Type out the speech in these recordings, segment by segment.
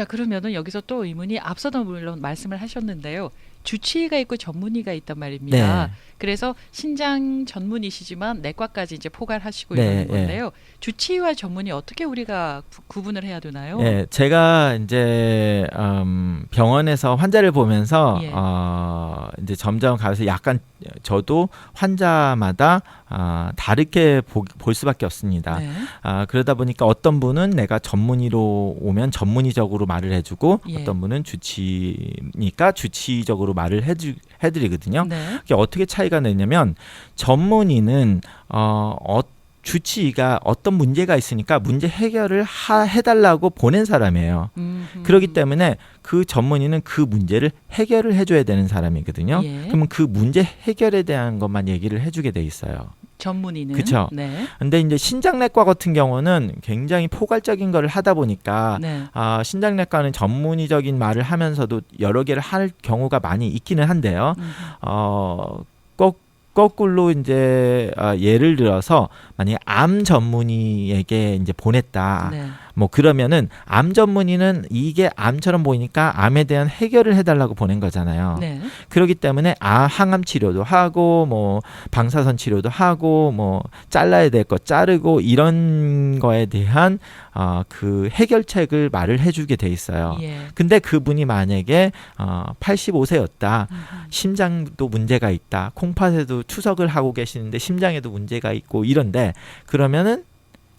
자 그러면은 여기서 또 의문이 앞서도 물론 말씀을 하셨는데요. 주치의가 있고 전문의가 있단 말입니다. 네. 그래서 신장 전문의시지만 내과까지 이제 포괄하시고 네, 있는 예. 건데요. 주치의와 전문의 어떻게 우리가 구- 구분을 해야 되나요? 예, 제가 이제 음, 병원에서 환자를 보면서 예. 어, 이제 점점 가서 약간 저도 환자마다 아, 다르게 보, 볼 수밖에 없습니다. 네. 아, 그러다 보니까 어떤 분은 내가 전문의로 오면 전문의적으로 말을 해주고 예. 어떤 분은 주치니까 주치적으로 말을 해주, 해드리거든요. 네. 이게 어떻게 차이가 나냐면 전문의는 어, 어 주치의가 어떤 문제가 있으니까 문제 해결을 하, 해달라고 보낸 사람이에요. 음흠. 그렇기 때문에 그 전문의는 그 문제를 해결을 해줘야 되는 사람이거든요. 예. 그러면 그 문제 해결에 대한 것만 얘기를 해주게 돼 있어요. 전문의는 그쵸. 네. 근데 이제 신장내과 같은 경우는 굉장히 포괄적인 거를 하다 보니까 네. 아, 신장내과는 전문의적인 말을 하면서도 여러 개를 할 경우가 많이 있기는 한데요. 음. 어, 거, 거꾸로 이제 아, 예를 들어서 만약에 암 전문의에게 이제 보냈다. 네. 뭐 그러면은 암 전문의는 이게 암처럼 보이니까 암에 대한 해결을 해달라고 보낸 거잖아요. 네. 그렇기 때문에 아 항암 치료도 하고 뭐 방사선 치료도 하고 뭐 잘라야 될 거 자르고 이런 거에 대한 어, 그 해결책을 말을 해주게 돼 있어요. 예. 근데 그분이 만약에 어, 85세였다. 음. 심장도 문제가 있다. 콩팥에도 투석을 하고 계시는데 심장에도 문제가 있고 이런데 그러면은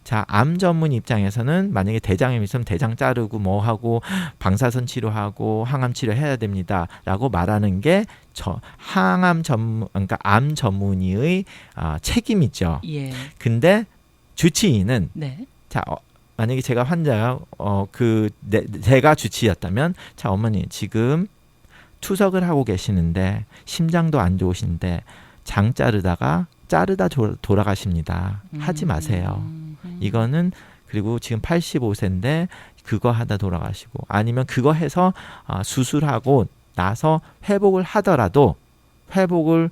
자, 암 전문 입장에서는 만약에 대장암 있으면 대장 자르고 뭐 하고 방사선 치료하고 항암 치료 해야 됩니다라고 말하는 게 저 항암 전문 그러니까 암 전문의의 아, 책임이죠. 예. 근데 주치의는 네. 자 어, 만약에 제가 환자가 어그 제가 주치의였다면 자 어머니 지금 투석을 하고 계시는데 심장도 안 좋으신데 장 자르다가 자르다 조- 돌아가십니다. 하지 마세요. 음. 이거는 그리고 지금 85세인데 그거 하다 돌아가시고 아니면 그거 해서 아, 수술하고 나서 회복을 하더라도 회복을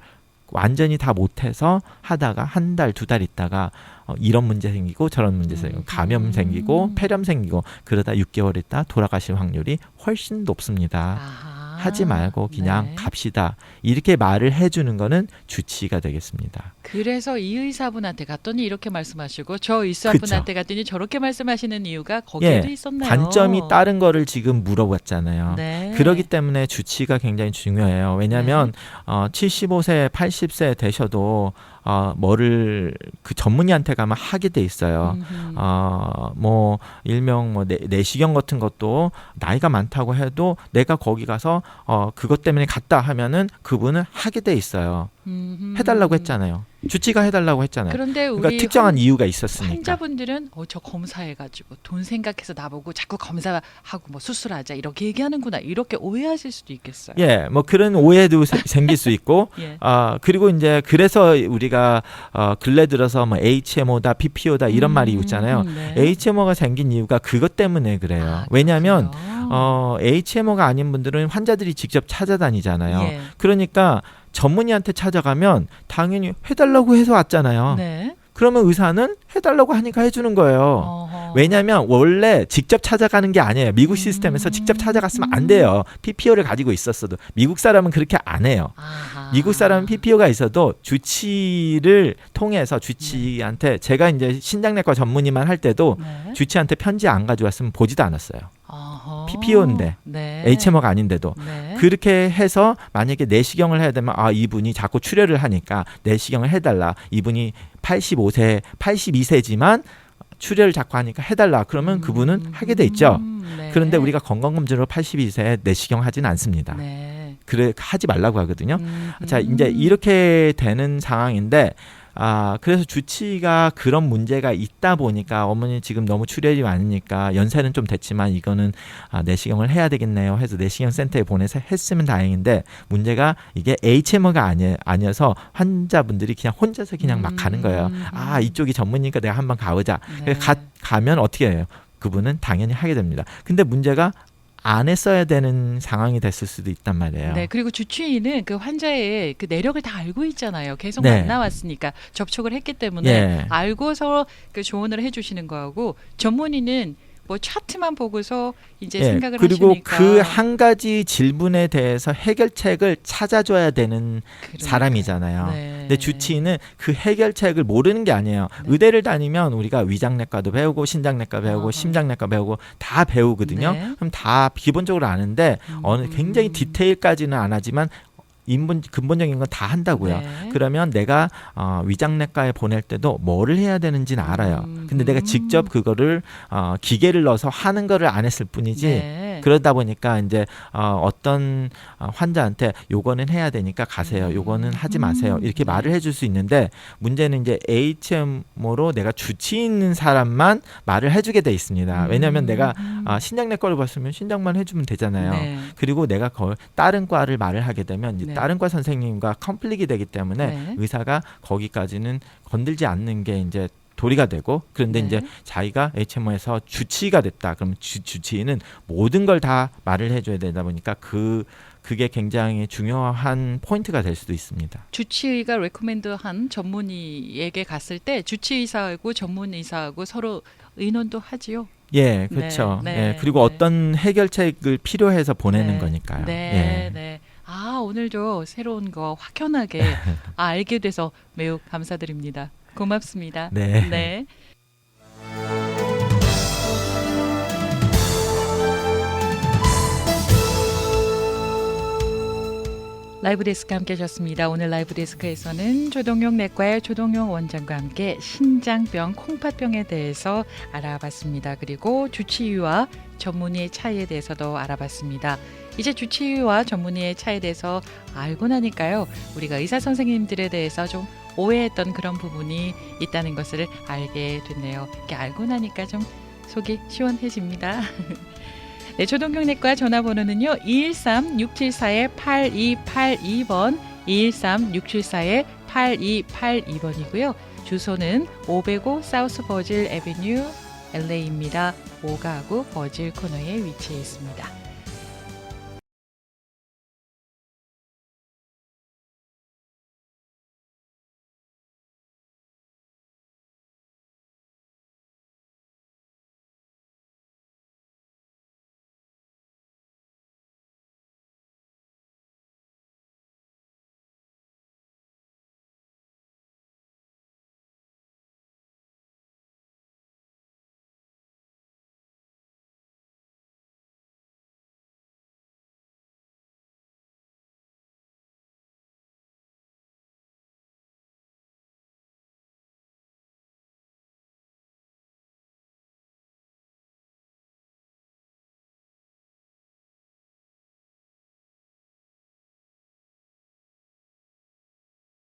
완전히 다 못해서 하다가 한 달 두 달 있다가 어, 이런 문제 생기고 저런 문제 생기고 음. 감염 생기고 음. 폐렴 생기고 그러다 6개월 있다 돌아가실 확률이 훨씬 높습니다. 아하. 하지 말고 그냥 네. 갑시다. 이렇게 말을 해주는 거는 주치의가 되겠습니다. 그래서 이 의사분한테 갔더니 이렇게 말씀하시고 저 의사분한테 갔더니 저렇게 말씀하시는 이유가 거기에도 예, 있었나요? 관점이 다른 거를 지금 물어봤잖아요. 네. 그러기 때문에 주치의가 굉장히 중요해요. 왜냐하면 어, 75세, 80세 되셔도 어, 뭐를 그 전문의한테 가면 하게 돼 있어요. 음흠. 어, 뭐 일명 뭐 내, 내시경 같은 것도 나이가 많다고 해도 내가 거기 가서 어, 그것 때문에 갔다 하면은 그분은 하게 돼 있어요. 음흠. 해달라고 했잖아요. 주치가 해달라고 했잖아요. 그런데 우리 그러니까 특정한 환- 이유가 있었으니까. 환자분들은 어, 저 검사해가지고 돈 생각해서 나보고 자꾸 검사하고 뭐 수술하자 이렇게 얘기하는구나 이렇게 오해하실 수도 있겠어요. 예, 뭐 그런 오해도 세- 생길 수 있고 예. 아 그리고 이제 그래서 우리가 어 근래 들어서 뭐 HMO다, PPO다 이런 말이 음, 있잖아요. 네. HMO가 생긴 이유가 그것 때문에 그래요. 아, 왜냐하면. 어 HMO가 아닌 분들은 환자들이 직접 찾아다니잖아요. 예. 그러니까 전문의한테 찾아가면 당연히 해달라고 해서 왔잖아요. 네. 그러면 의사는 해달라고 하니까 해주는 거예요. 어허. 왜냐하면 원래 직접 찾아가는 게 아니에요. 미국 시스템에서 음. 직접 찾아갔으면 안 돼요. PPO를 가지고 있었어도 미국 사람은 그렇게 안 해요. 아하. 미국 사람은 PPO가 있어도 주치를 통해서 주치한테 제가 이제 신장내과 전문의만 할 때도 네. 주치한테 편지 안 가져왔으면 보지도 않았어요. 어허. PPO인데 네. HMO가 아닌데도 네. 그렇게 해서 만약에 내시경을 해야 되면 아 이분이 자꾸 출혈을 하니까 내시경을 해달라. 이분이 85세, 82세지만 출혈을 자꾸 하니까 해달라. 그러면 그분은 하게 돼 있죠. 음, 네. 그런데 우리가 건강검진으로 82세에 내시경 하지는 않습니다. 네. 그래 하지 말라고 하거든요. 음, 자 음. 이제 이렇게 되는 상황인데 아 그래서 주치의가 그런 문제가 있다 보니까 어머니 지금 너무 출혈이 많으니까 연세는 좀 됐지만 이거는 아, 내시경을 해야 되겠네요 해서 내시경 센터에 보내서 했으면 다행인데 문제가 이게 HMO가 아니 아니어서 환자분들이 그냥 혼자서 그냥 막 가는 거예요 음, 아 음. 이쪽이 전문이니까 내가 한번 가보자 네. 가, 가면 어떻게 해요 그분은 당연히 하게 됩니다 근데 문제가 안 했어야 되는 상황이 됐을 수도 있단 말이에요 네, 그리고 주치의는 그 환자의 그 내력을 다 알고 있잖아요. 계속 네. 만나왔으니까 접촉을 했기 때문에 예. 알고서 그 조언을 해주시는 거하고 전문의는 뭐 차트만 보고서 이제 예, 생각을 그리고 하시니까 그한 가지 질문에 대해서 해결책을 찾아줘야 되는 그러니까요. 사람이잖아요. 네. 근데 주치의는 그 해결책을 모르는 게 아니에요. 네. 의대를 다니면 우리가 위장내과도 배우고 신장내과 배우고 어허. 심장내과 배우고 다 배우거든요. 네. 그럼 다 기본적으로 아는데 어느 음. 굉장히 디테일까지는 안 하지만 인본 근본적인 건 다 한다고요. 네. 그러면 내가 어, 위장내과에 보낼 때도 뭐를 해야 되는지는 알아요. 음. 근데 내가 직접 그거를 어, 기계를 넣어서 하는 거를 안 했을 뿐이지. 네. 그러다 보니까 이제 어, 어떤 어, 환자한테 요거는 해야 되니까 가세요. 음. 요거는 하지 마세요. 이렇게 네. 말을 해줄 수 있는데 문제는 이제 HMO로 내가 주치 있는 사람만 말을 해주게 돼 있습니다. 왜냐하면 음. 내가 아, 신장내 과를 봤으면 신장만 해주면 되잖아요. 네. 그리고 내가 거 다른 과를 말을 하게 되면 이제 네. 다른 과 선생님과 컴플릭이 되기 때문에 네. 의사가 거기까지는 건들지 않는 게 이제 도리가 되고 그런데 네. 이제 자기가 HMO에서 주치의가 됐다. 그러면 주, 주치의는 모든 걸 다 말을 해줘야 되다 보니까 그 그게 굉장히 중요한 포인트가 될 수도 있습니다. 주치의가 레코멘드한 전문의에게 갔을 때 주치의사하고 전문의사하고 서로 의논도 하지요. 예, 그렇죠. 네, 예, 네, 그리고 네. 어떤 해결책을 필요해서 보내는 네. 거니까요. 네, 예. 네. 아 오늘도 새로운 거 확연하게 아, 알게 돼서 매우 감사드립니다. 고맙습니다. 네. 네. 라이브 데스크 함께 하셨습니다. 오늘 라이브 데스크에서는 조동용 내과의 조동용 원장과 함께 신장병, 콩팥병에 대해서 알아봤습니다. 그리고 주치의와 전문의의 차이에 대해서도 알아봤습니다. 이제 주치의와 전문의의 차이에 대해서 알고 나니까요. 우리가 의사 선생님들에 대해서 좀 오해했던 그런 부분이 있다는 것을 알게 됐네요. 이렇게 알고 나니까 좀 속이 시원해집니다. 네, 조동경내과 전화번호는요. 213-674-8282번 213-674-8282번이고요. 주소는 505 사우스 버질 애비뉴 LA입니다. 5가구 버질 코너에 위치해 있습니다.